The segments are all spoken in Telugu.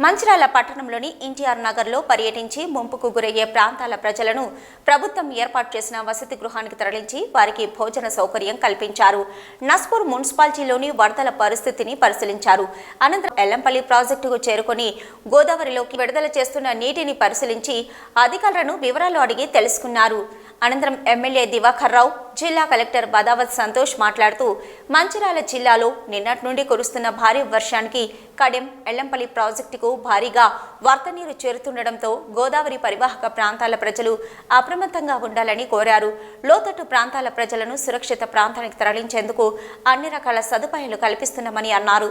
మంచిర్యాల పట్టణంలోని ఎన్టీఆర్ నగర్లో పర్యటించి ముంపుకు గురయ్యే ప్రాంతాల ప్రజలను ప్రభుత్వం ఏర్పాటు చేసిన వసతి గృహానికి తరలించి వారికి భోజన సౌకర్యం కల్పించారు. నస్పూర్ మున్సిపాలిటీలోని వరదల పరిస్థితిని పరిశీలించారు. అనంతరం ఎల్లంపల్లి ప్రాజెక్టుకు చేరుకొని గోదావరిలోకి విడుదల చేస్తున్న నీటిని పరిశీలించి అధికారులను వివరాలు అడిగి తెలుసుకున్నారు. అనంతరం ఎమ్మెల్యే దివాకర్ రావు జిల్లా కలెక్టర్ బదావత్ సంతోష్ మాట్లాడుతూ మంచిర్యాల జిల్లాలో నిన్నటి నుండి కురుస్తున్న భారీ వర్షానికి కడెం ఎల్లంపల్లి ప్రాజెక్టుకు భారీగా వరద నీరు చేరుతుండటంతో గోదావరి పరివాహక ప్రాంతాల ప్రజలు అప్రమత్తంగా ఉండాలని కోరారు. లోతట్టు ప్రాంతాల ప్రజలను సురక్షిత ప్రాంతానికి తరలించేందుకు అన్ని రకాల సదుపాయాలు కల్పిస్తున్నామని అన్నారు.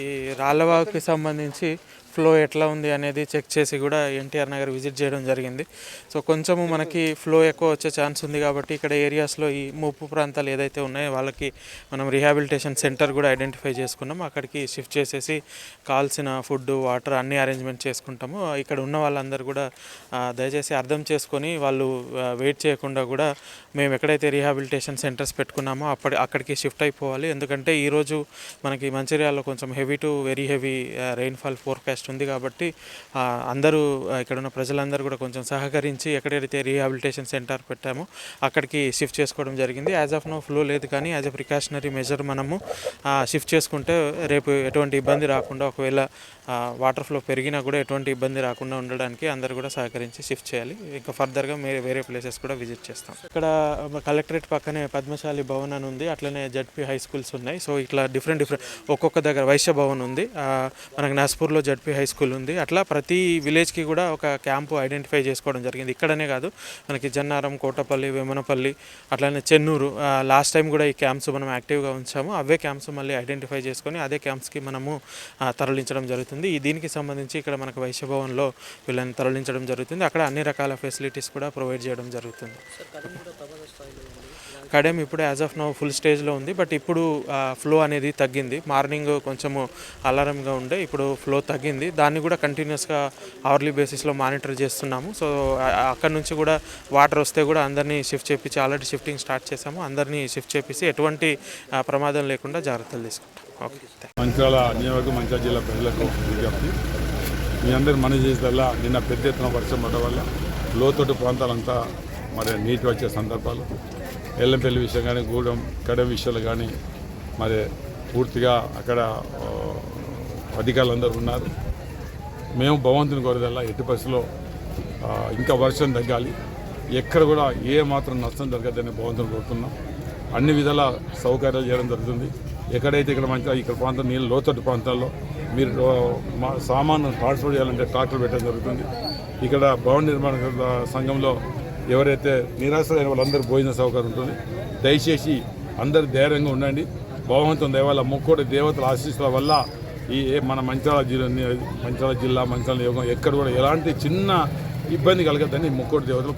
ఈ రాళ్ళవాగుకి సంబంధించి ఫ్లో ఎట్లా ఉంది అనేది చెక్ చేసి కూడా ఎన్టీఆర్ నగర్ విజిట్ చేయడం జరిగింది. సో కొంచెము మనకి ఫ్లో ఎక్కువ వచ్చే ఛాన్స్ ఉంది కాబట్టి ఇక్కడ ఏరియాస్లో ఈ ముప్పు ప్రాంతాలు ఏదైతే ఉన్నాయో వాళ్ళకి మనం రిహాబిలిటేషన్ సెంటర్ కూడా ఐడెంటిఫై చేసుకున్నాం. అక్కడికి షిఫ్ట్ చేసేసి కావాల్సిన ఫుడ్ వాటర్ అన్ని అరేంజ్మెంట్ చేసుకుంటాము. ఇక్కడ ఉన్న వాళ్ళందరూ కూడా దయచేసి అర్థం చేసుకొని వాళ్ళు వెయిట్ చేయకుండా కూడా మేము ఎక్కడైతే రిహాబిలిటేషన్ సెంటర్స్ పెట్టుకున్నామో అప్పటి అక్కడికి షిఫ్ట్ అయిపోవాలి. ఎందుకంటే ఈరోజు మనకి మంచిర్యాలలో కొంచెం heavy to very heavy rainfall forecast ఉంది కాబట్టి అందరూ ఇక్కడ ఉన్న ప్రజలందరూ కూడా కొంచెం సహకరించి ఎక్కడైతే రీహాబిలిటేషన్ సెంటర్ పెట్టామో అక్కడికి షిఫ్ట్ చేసుకోవడం జరిగింది. యాజ్ ఆఫ్ నో ఫ్లో లేదు కానీ యాజ్ అ ప్రికాషనరీ మెజర్ మనము షిఫ్ట్ చేసుకుంటే రేపు ఎటువంటి ఇబ్బంది రాకుండా ఒకవేళ వాటర్ ఫ్లో పెరిగినా కూడా ఎటువంటి ఇబ్బంది రాకుండా ఉండడానికి అందరూ కూడా సహకరించి షిఫ్ట్ చేయాలి. ఇంకా ఫర్దర్గా మీరు వేరే ప్లేసెస్ కూడా విజిట్ చేస్తాం. ఇక్కడ కలెక్టరేట్ పక్కనే పద్మశాలి భవన్ అని ఉంది. అట్లనే జడ్పీ హై స్కూల్స్ ఉన్నాయి. సో ఇట్లా డిఫరెంట్ డిఫరెంట్ ఒక్కొక్క దగ్గర వైశ్య భవన్ ఉంది. మనకు నాస్పూర్లో జడ్పీ హై స్కూల్ ఉంది. అట్లా ప్రతి విలేజ్కి కూడా ఒక క్యాంపు ఐడెంటిఫై చేసుకోవడం జరిగింది. ఇక్కడనే కాదు మనకి జన్నారం కోటపల్లి వేమనపల్లి అట్లనే చెన్నూరు లాస్ట్ టైం కూడా ఈ క్యాంప్స్ మనం యాక్టివ్గా ఉంచాము. అవే క్యాంప్స్ మళ్ళీ ఐడెంటిఫై చేసుకొని అదే క్యాంప్స్కి మనము తరలించడం జరుగుతుంది. ఈ దీనికి సంబంధించి ఇక్కడ మనకు వైశ్యభవన్లో వీళ్ళని తరలించడం జరుగుతుంది. అక్కడ అన్ని రకాల ఫెసిలిటీస్ కూడా ప్రొవైడ్ చేయడం జరుగుతుంది. కడెం ఇప్పుడు యాజ్ ఆఫ్ నో ఫుల్ స్టేజ్లో ఉంది. బట్ ఇప్పుడు ఫ్లో అనేది తగ్గింది. మార్నింగ్ కొంచెము అలారంగా ఉండే ఇప్పుడు ఫ్లో తగ్గింది. దాన్ని కూడా కంటిన్యూస్గా అవర్లీ బేసిస్లో మానిటర్ చేస్తున్నాము. సో అక్కడ నుంచి కూడా వాటర్ వస్తే కూడా అందరినీ షిఫ్ట్ చేపించి ఆల్రెడీ షిఫ్టింగ్ స్టార్ట్ చేసాము అందరినీ షిఫ్ట్ చేపించి ఎటువంటి ప్రమాదం లేకుండా జాగ్రత్తలు తీసుకుంటాం. ఓకే మంచిర్యాల నియోజకవర్గం మంచిర్యాల జిల్లా ప్రజలకు విజ్ఞప్తి. మీ అందరు మన చేసేదల్లా నిన్న పెద్ద ఎత్తున వర్షం పడడం వల్ల లోతట్టు ప్రాంతాలంతా మరి నీటి వచ్చే సందర్భాలు. ఎల్లంపల్లి విషయం కానీ గూడెం కడెం విషయాలు కానీ మరి పూర్తిగా అక్కడ అధికారులు అందరూ ఉన్నారు. మేము భగవంతుని కోరేదల్లా ఎట్టి పరిస్థితిలో ఇంకా వర్షం తగ్గాలి. ఎక్కడ కూడా ఏ మాత్రం నష్టం జరగద్దని భగవంతుని కోరుతున్నాం. అన్ని విధాల సౌకర్యాలు చేయడం జరుగుతుంది. ఎక్కడైతే ఇక్కడ మంచిగా ఇక్కడ ప్రాంతం నీళ్ళు లోతట్టు ప్రాంతాల్లో మీరు ఆ, మా సామాను ట్రాన్స్పోర్ట్ చేయాలంటే ట్రాక్టర్ పెట్టడం జరుగుతుంది. ఇక్కడ భవన నిర్మాణ సంఘంలో ఎవరైతే నిరాశ్రైన వాళ్ళందరూ భోజన సౌకర్యం ఉంటుంది దయచేసి అందరు ధైర్యంగా ఉండండి. భగవంతుని దేవాల ముక్కోటి దేవతల ఆశీస్సుల వల్ల ఈ ఏ- మన మంచాల జిల్లా మంచాల జిల్లా మంచాల యోగం ఎక్కడ కూడా ఎలాంటి చిన్న ఇబ్బంది కలగద్దని ముక్కోటి దేవతలు